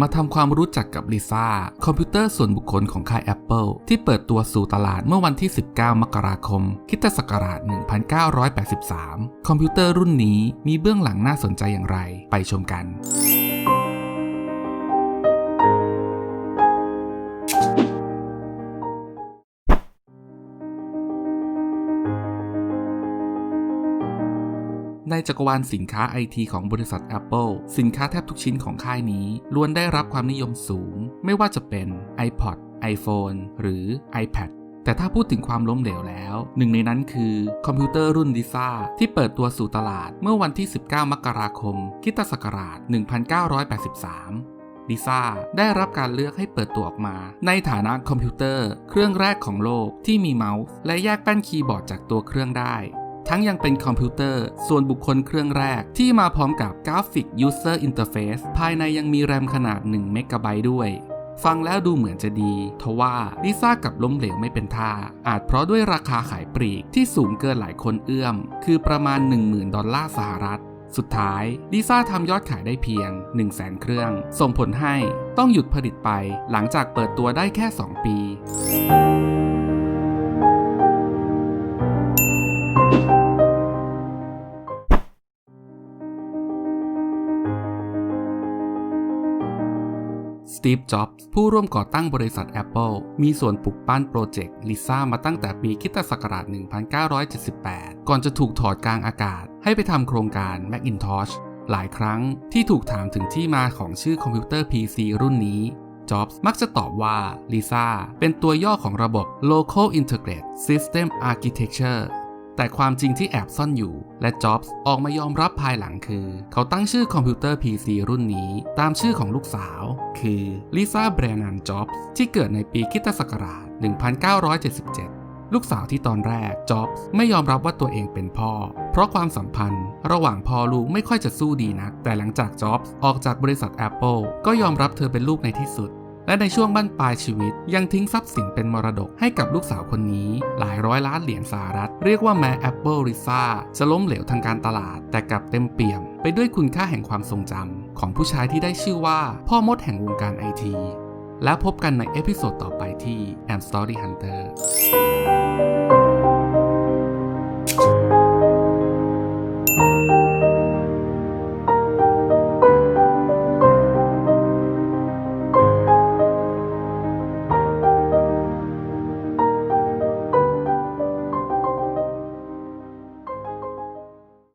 มาทำความรู้จักกับลิซ่าคอมพิวเตอร์ส่วนบุคคลของค่าย Apple ที่เปิดตัวสู่ตลาดเมื่อวันที่ 19 มกราคมคิตศักราช 1983 คอมพิวเตอร์รุ่นนี้มีเบื้องหลังน่าสนใจอย่างไร ไปชมกัน ในจักรวาลสินค้าไอทีของบริษัท Apple สินค้าแทบทุกชิ้นของค่ายนี้ล้วนได้รับความนิยมสูง ไม่ว่าจะเป็น iPod iPhone หรือ iPad แต่ถ้าพูดถึงความล้มเหลวแล้ว หนึ่งในนั้นคือคอมพิวเตอร์รุ่นดิซ่าที่เปิดตัวสู่ตลาดเมื่อวันที่ 19 มกราคมคริสตศักราช 1983 ดิซ่าได้รับการเลือกให้เปิดตัวออกมา ในฐานะคอมพิวเตอร์ เครื่องแรกของโลกที่มีเมาส์ และแยกแป้นคีย์บอร์ดจากตัวเครื่องได้ ทั้งยังเป็นคอมพิวเตอร์ ส่วนบุคคลเครื่องแรกที่มาพร้อมกับกราฟิก User Interface ภายในยังมีแรมขนาด1เมกะไบต์ด้วยฟังแล้วดูเหมือนจะดีทว่าลิซ่ากับล้มเหลวไม่เป็นท่า อาจเพราะด้วยราคาขายปลีกที่สูงเกินหลายคนเอื้อม คือประมาณ 10,000 ดอลลาร์สหรัฐ สุดท้ายลิซ่าทำยอดขายได้เพียง 1 0 0 0 0แสนเครื่อง ส่งผลให้ต้องหยุดผลิตไปหลังจากเปิดตัวได้แค่ 2 ปี สตีฟ จ็อบส์ผู้ร่วมก่อตั้งบริษัท Apple มีส่วนปลุกปั้นโปรเจกต์ลิซ่ามาตั้งแต่ปีคิตศักราช 1978 ก่อนจะถูกถอดกลางอากาศ ให้ไปทำโครงการ Macintosh หลายครั้งที่ถูกถามถึงที่มาของชื่อคอมพิวเตอร์ PC รุ่นนี้จ็อบส์มักจะตอบว่าลิซ่าเป็นตัวย่อของระบบ Local Integrated System Architecture แต่ความจริงที่แอบซ่อนอยู่ และจ็อบส์ออกมายอมรับภายหลังคือ เขาตั้งชื่อคอมพิวเตอร์ PC รุ่นนี้ตามชื่อของลูกสาว คือลิซ่าแบรนันจ็อบส์ที่เกิดในปีคิตศักราช 1977ลูกสาวที่ตอนแรกจ็อบส์ไม่ยอมรับว่าตัวเองเป็นพ่อ เพราะความสัมพันธ์ ระหว่างพ่อลูกไม่ค่อยจะสู้ดีนัก แต่หลังจากจ็อบส์ออกจากบริษัท Apple ก็ยอมรับเธอเป็นลูกในที่สุด และในช่วงบั้นปลายชีวิต ยังทิ้งทรัพย์สินเป็นมรดกให้กับลูกสาวคนนี้ หลายร้อยล้านเหรียญสหรัฐ เรียกว่าแม้ Apple r i s a จะล้มเหลวทางการตลาด แต่กลับเต็มเปี่ยม ไปด้วยคุณค่าแห่งความทรงจำของผู้ชายที่ได้ชื่อว่า พ่อมดแห่งวงการไอทีแล้วพบกันในเอพิโซดต่อไปที่ Am Story Hunter